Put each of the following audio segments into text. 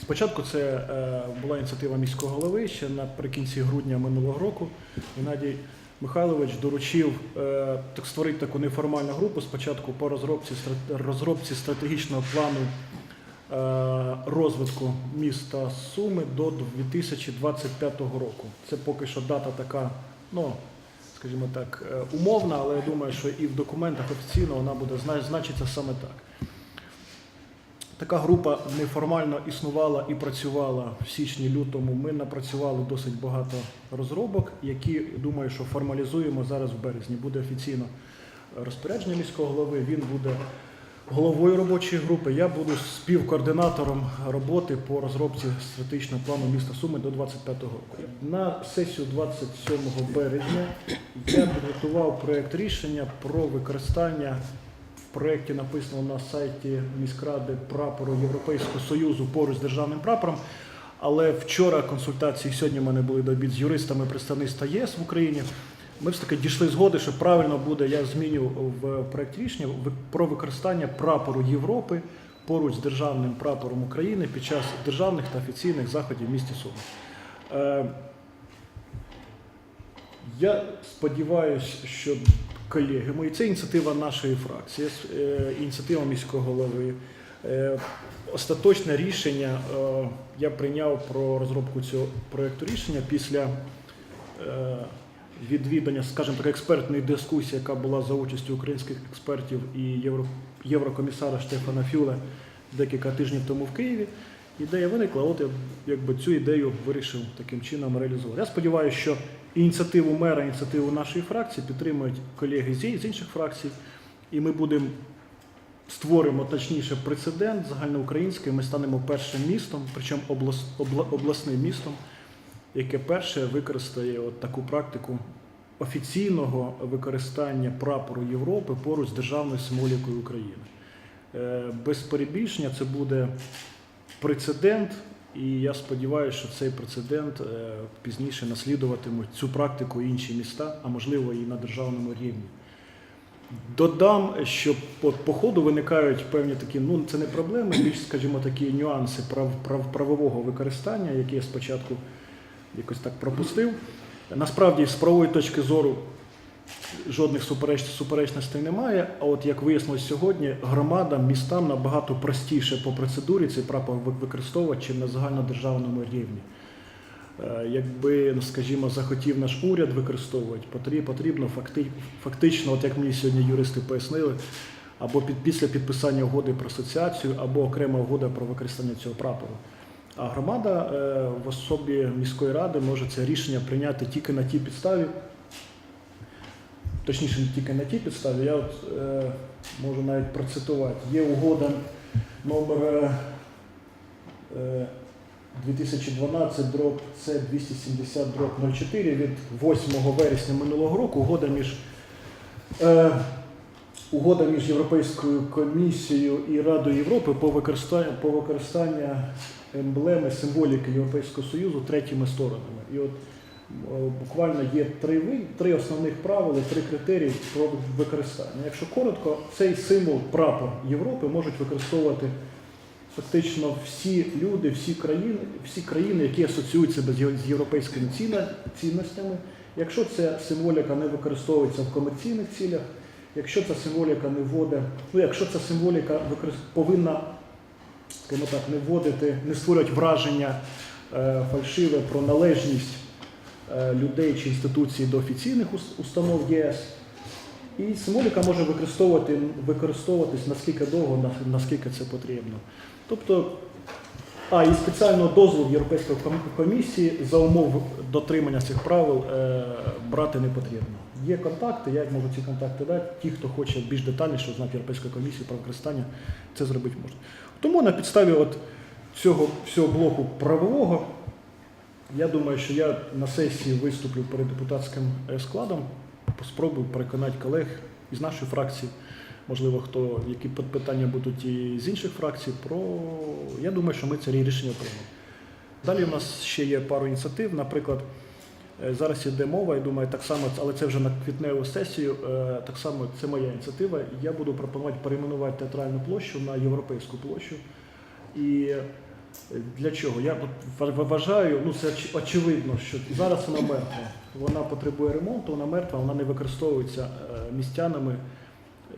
Спочатку це е, була ініціатива міського голови ще наприкінці грудня минулого року. Геннадій Михайлович доручив е, так створити таку неформальну групу спочатку по розробці, розробці стратегічного плану е, розвитку міста Суми до 2025 року. Це поки що дата така, ну скажімо так, е, умовна, але я думаю, що і в документах офіційно вона буде зна- значитися саме так. Така група неформально існувала і працювала в січні-лютому. Ми напрацювали досить багато розробок, які думаю, що формалізуємо зараз в березні. Буде офіційно розпорядження міського голови. Він буде головою робочої групи. Я буду співкоординатором роботи по розробці стратегічного плану міста Суми до 25 року. На сесію 27 березня я підготував проєкт рішення про використання в проєкті написано на сайті міськради прапору Європейського Союзу поруч з державним прапором. Але вчора консультації сьогодні в мене були до обід з юристами представництва ЄС в Україні. Ми все таки дійшли згоди, що правильно буде, я зміню в проєкт рішення про використання прапору Європи поруч з державним прапором України під час державних та офіційних заходів в місті Суми. Е, Я сподіваюся, що колеги мої, це ініціатива нашої фракції, е, ініціатива міського голови. Е, Остаточне рішення я прийняв про розробку цього проєкту рішення після відвідання, скажімо так, експертної дискусії, яка була за участю українських експертів і євро, єврокомісара Штефана Фюле декілька тижнів тому в Києві. Ідея виникла, от я якби цю ідею вирішив таким чином реалізувати. Я сподіваюся, що ініціативу мера, ініціативу нашої фракції підтримують колеги з з інших фракцій, і ми будемо створимо точніше прецедент загальноукраїнський. Ми станемо першим містом, причому облас, обла, обласним містом, яке перше використає от таку практику офіційного використання прапору Європи поруч з державною символікою України. Е, Без перебільшення це буде прецедент, і я сподіваюся, що цей прецедент е, пізніше наслідуватимуть цю практику інші міста, а можливо і на державному рівні. Додам, що по, ходу виникають певні такі, ну це не проблеми, більш, скажімо, такі нюанси прав, прав, правового використання, які я спочатку якось так пропустив. Насправді, з правової точки зору, жодних супереч, суперечностей немає. А от як вияснилось сьогодні, громадам, містам набагато простіше по процедурі цей прапор використовувати, чим на загальнодержавному рівні. Е, Якби, ну, скажімо, захотів наш уряд використовувати, потрібно фактично, от як мені сьогодні юристи пояснили, або під, після підписання угоди про асоціацію, або окрема угода про використання цього прапору. А громада е, в особі міської ради може це рішення прийняти тільки на тій підставі, точніше, не тільки на тій підставі. Я от е, можу навіть процитувати. Є угода номер е, е, 2012 дроб С 270 дроб 04 від 8 вересня минулого року. Угода між е, Угода між Європейською комісією і Радою Європи по використанню по використанню емблеми символіки Європейського Союзу третіми сторонами. І от буквально є три три основних правила, три критерії про використання. Якщо коротко, цей символ прапор Європи можуть використовувати фактично всі люди, всі країни, всі країни, які асоціюють себе з європейськими цінностями. Якщо ця символіка не використовується в комерційних цілях, якщо ця символіка не вводить, ну якщо ця символіка повинна, скажімо так, не вводити, не створювати враження е, фальшиве про належність е, людей чи інституцій до офіційних установ ЄС. І символіка може використовувати, використовуватись наскільки довго, наскільки це потрібно. Тобто, а і спеціального дозволу Європейської комісії за умов дотримання цих правил е, брати не потрібно. Є контакти, я можу ці контакти дати. Ті, хто хоче більш детальніше знати Європейської комісії про використання, це зробити можна. Тому на підставі от цього всього блоку правового, я думаю, що я на сесії виступлю перед депутатським е, складом, спробую переконати колег із нашої фракції, можливо, хто які пит- питання будуть і з інших фракцій. Про я думаю, що ми це рішення приймемо. Далі у нас ще є пару ініціатив. Наприклад, Зараз іде мова, я думаю, так само, але це вже на квітневу сесію. е, Так само це моя ініціатива. Я буду пропонувати перейменувати театральну площу на європейську площу. І е, для чого? Я вважаю, ну це очевидно, що зараз вона мертва. Вона потребує ремонту, вона мертва, вона не використовується е, містянами,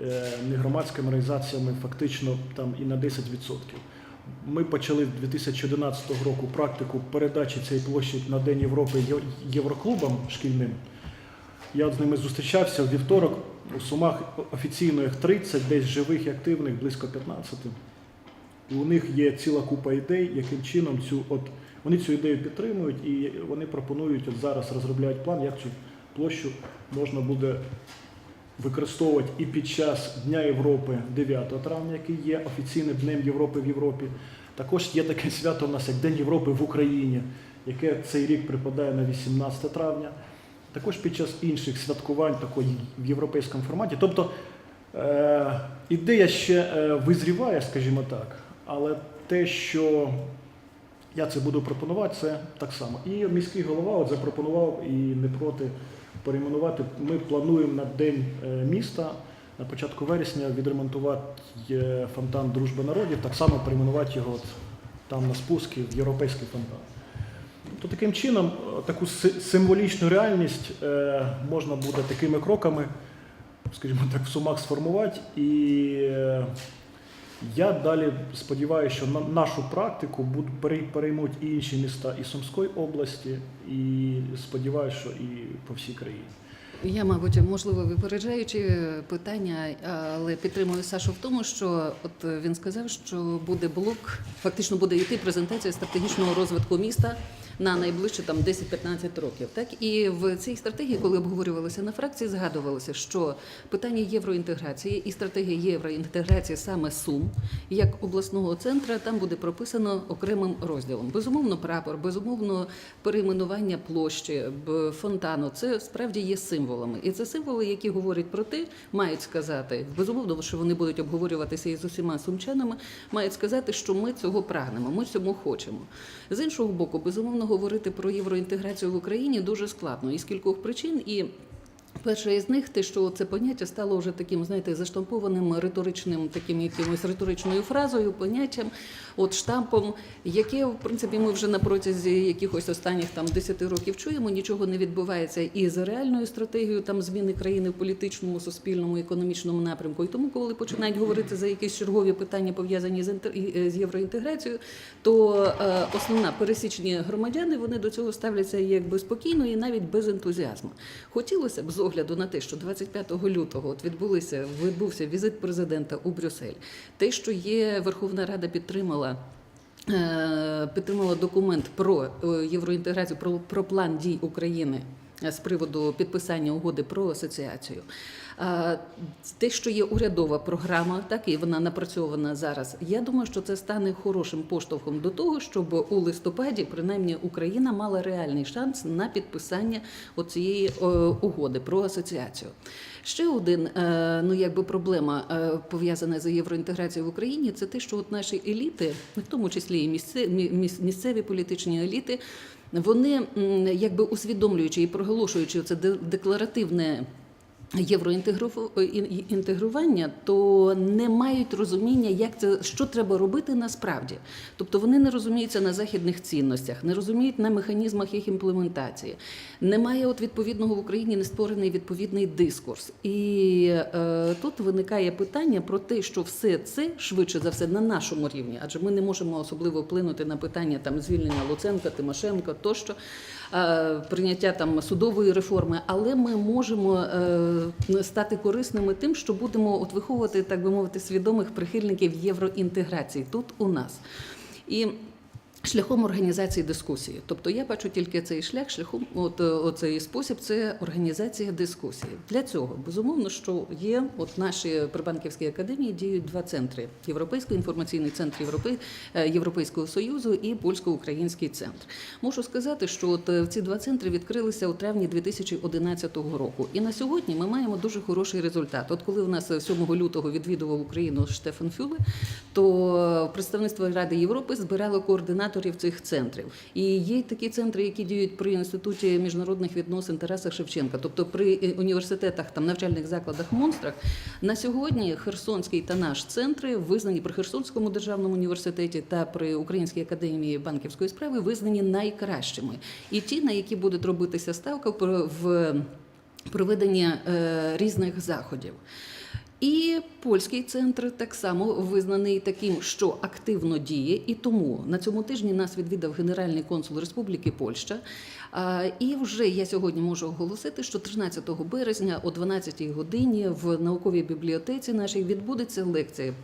е, не громадськими організаціями фактично там і на 10%. Ми почали 2011 року практику передачі цієї площі на День Європи євроклубам шкільним. Я з ними зустрічався в вівторок. У Сумах офіційно їх 30, десь живих і активних близько 15. І у них є ціла купа ідей, яким чином цю от вони цю ідею підтримують і вони пропонують от зараз розробляють план, як цю площу можна буде використовувати і під час Дня Європи 9 травня, який є офіційним Днем Європи в Європі. Також є таке свято у нас як День Європи в Україні, яке цей рік припадає на 18 травня. Також під час інших святкувань такої в європейському форматі. Тобто е, ідея ще е, визріває, скажімо так, але те, що я це буду пропонувати, це так само. І міський голова от запропонував і не проти перейменувати. Ми плануємо на День е, міста на початку вересня відремонтувати е, фонтан Дружби народів, так само перейменувати його там на спуску в європейський фонтан. То таким чином е, таку символічну реальність можна буде такими кроками, скажімо так, в сумах сформувати. І я далі сподіваюся, що на нашу практику переймуть і інші міста і Сумської області, і сподіваюся, що і по всій країні. Я, мабуть, можливо, випереджаючи питання, але підтримую Сашу в тому, що от він сказав, що буде блок, фактично буде йти презентація стратегічного розвитку міста на найближчі там 10-15 років. Так і в цій стратегії, коли обговорювалося на фракції, згадувалося, що питання євроінтеграції і стратегія євроінтеграції саме Сум як обласного центра там буде прописано окремим розділом. Безумовно, прапор, безумовно, перейменування площі, фонтану. Це справді є символами, і це символи, які говорять про те, мають сказати безумовно, що вони будуть обговорюватися із усіма сумчанами. Мають сказати, що ми цього прагнемо, ми цьому хочемо. З іншого боку, безумовно, говорити про євроінтеграцію в Україні дуже складно із кількох причин. І Перша із них те, що це поняття стало вже таким, знаєте, заштампованим риторичним, таким якимось риторичною фразою, поняттям, от штампом, яке в принципі ми вже на протязі якихось останніх там 10 років чуємо. Нічого не відбувається і з реальною стратегією там зміни країни в політичному, суспільному, економічному напрямку. І тому, коли починають говорити за якісь чергові питання пов'язані з е, з євроінтеграцією, то е, основна пересічні громадяни вони до цього ставляться якби спокійно і навіть без ентузіазму. Хотілося б огляду на те, що 25 лютого от відбулися відбувся візит президента у Брюссель. Те, що є Верховна Рада підтримала. е, Підтримала документ про е, євроінтеграцію, про, про план дій України з приводу підписання угоди про асоціацію. Те, що є урядова програма, так і вона напрацьована зараз. Я думаю, що це стане хорошим поштовхом до того, щоб у листопаді, принаймні, Україна мала реальний шанс на підписання оцієї е, угоди про асоціацію. Ще один е, ну якби проблема е, пов'язана з євроінтеграцією в Україні, це те, що от наші еліти, в тому числі і місце- мі- місцеві політичні еліти, вони якби усвідомлюючи і проголошуючи це декларативне. Євроінтегрування, то не мають розуміння, як це що треба робити насправді. Тобто вони не розуміються на західних цінностях, не розуміють на механізмах їх імплементації. Немає от відповідного в Україні не створений відповідний дискурс. І е, тут виникає питання про те, що все це швидше за все на нашому рівні, адже ми не можемо особливо вплинути на питання там звільнення Луценка, Тимошенко тощо. Е, Прийняття там судової реформи, але ми можемо е, стати корисними тим, що будемо от виховувати, так би мовити, свідомих прихильників євроінтеграції тут у нас. І Шляхом організації дискусії, тобто я бачу тільки цей шлях, шляхом от е, оцей спосіб це організація дискусії. Для цього безумовно, що є от в нашій Прибанківській академії діють два центри: Європейський інформаційний центр Європи, е, Європейського союзу і польсько-український центр. Можу сказати, що от е, ці два центри відкрилися у травні 2011 року. І на сьогодні ми маємо дуже хороший результат. От коли у нас е, 7 лютого відвідував Україну Штефан Фюле, то представництво Ради Європи збирало координаторів операторів цих центрів. І є такі центри, які діють при інституті міжнародних відносин Тараса Шевченка, тобто при е, університетах, там навчальних закладах монстрах. На сьогодні Херсонський та наш центри визнані при Херсонському державному університеті та при Українській академії банківської справи визнані найкращими. І ті, на які буде робитися ставка в- проведенні е, різних заходів. І польський центр так само визнаний таким, що активно діє, і тому на цьому тижні нас відвідав генеральний консул Республіки Польща. І вже я сьогодні можу оголосити, що 13 березня о 12 годині в науковій бібліотеці нашій відбудеться лекція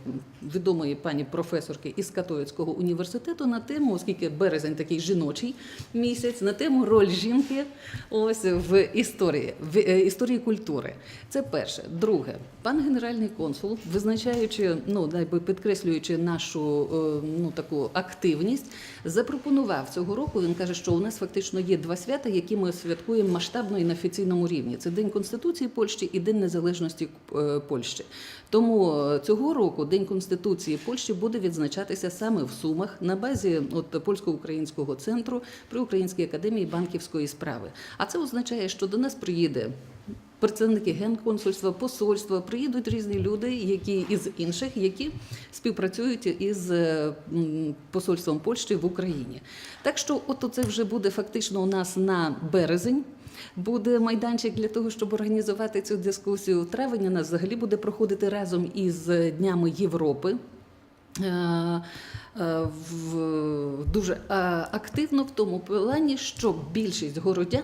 відомої пані професорки із Католицького університету на тему, оскільки березень такий жіночий місяць, на тему роль жінки ось в історії, в е, історії культури. Це перше. Друге, пан генеральний консул, визначаючи, ну найби підкреслюючи нашу е, ну таку активність, запропонував цього року. Він каже, що у нас фактично є два свята, які ми святкуємо масштабно і на офіційному рівні. Це День Конституції Польщі і День Незалежності е, Польщі. Тому е, цього року День Конституції Польщі буде відзначатися саме в Сумах на базі от польсько-українського центру при Українській академії банківської справи. А це означає, що до нас приїде. Представники генконсульства, посольства приїдуть різні люди, які із інших, які співпрацюють із е, посольством Польщі в Україні. Так що, от це вже буде фактично у нас на березень. Буде майданчик для того, щоб організувати цю дискусію. Травень у нас взагалі буде проходити разом із Днями Європи. Е, е, дуже активно в тому плані, що більшість городян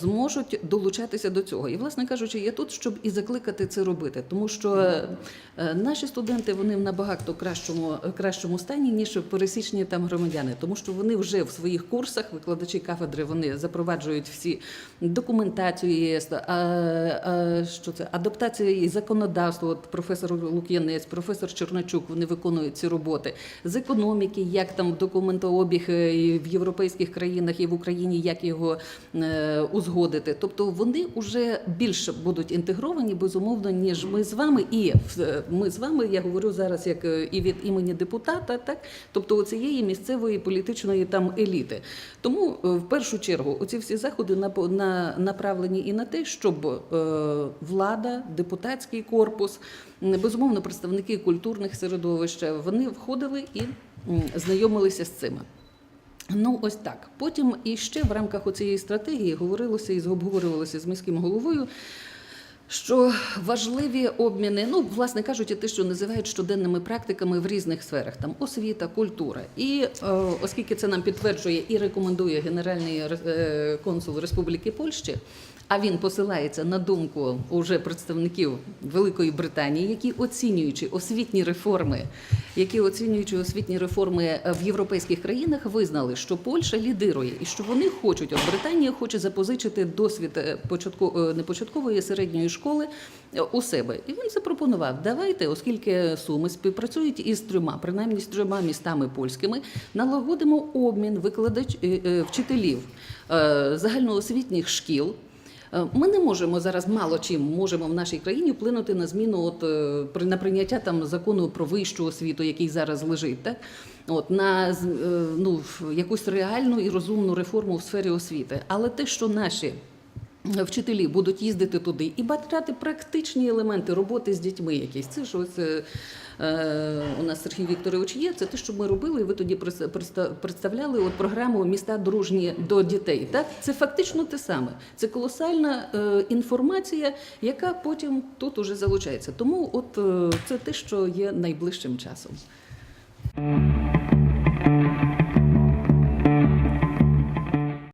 зможуть долучатися до цього. І, власне кажучи, я тут, щоб і закликати це робити, тому що е, е, наші студенти вони в набагато кращому, кращому стані, ніж пересічні там громадяни, тому що вони вже в своїх курсах, викладачі кафедри, вони запроваджують всі документацію ЄС, а, а, що це адаптація і законодавства. От професор Лук'янець, професор Черначук, вони виконують ці роботи з економіки, як там документообіг е, і в європейських країнах і в Україні, як його е, узгодити. Тобто вони вже більше будуть інтегровані, безумовно, ніж ми з вами. І е, ми з вами, я говорю зараз як е, і від імені депутата, так тобто цієї місцевої політичної там еліти. Тому е, в першу чергу оці всі заходи на, направлені і на те, щоб е, влада, депутатський корпус, безумовно, представники культурних середовищ, вони входили і знайомилися з цими. Ну, ось так. Потім і ще в рамках цієї стратегії говорилося і обговорювалося з міським головою. Що важливі обміни, ну власне кажучи, те, що називають щоденними практиками в різних сферах, там освіта, культура. І е, оскільки це нам підтверджує і рекомендує генеральний е, консул Республіки Польщі, а він посилається на думку уже представників Великої Британії, які оцінюючи освітні реформи, які оцінюючи освітні реформи е, в європейських країнах, визнали, що Польща лідирує і що вони хочуть, от Британія хоче запозичити досвід початку не початкової середньої школи е, у себе. І він запропонував: давайте, оскільки суми співпрацюють із трьома, принаймні з трьома містами польськими, налагодимо обмін викладач е, е, вчителів загальноосвітніх шкіл. Ми не можемо зараз мало чим можемо в нашій країні вплинути на зміну, от при на прийняття там закону про вищу освіту, який зараз лежить, так от на ну якусь реальну і розумну реформу в сфері освіти. Але те, що наші Вчителі будуть їздити туди і бачити практичні елементи роботи з дітьми. Якісь це ж ось е, е, у нас Сергій Вікторович є. Це те, що ми робили. і Ви тоді представляли от програму міста дружні до дітей. Так це фактично те саме. Це колосальна е, інформація, яка потім тут уже залучається. Тому, от е, це те, що є найближчим часом.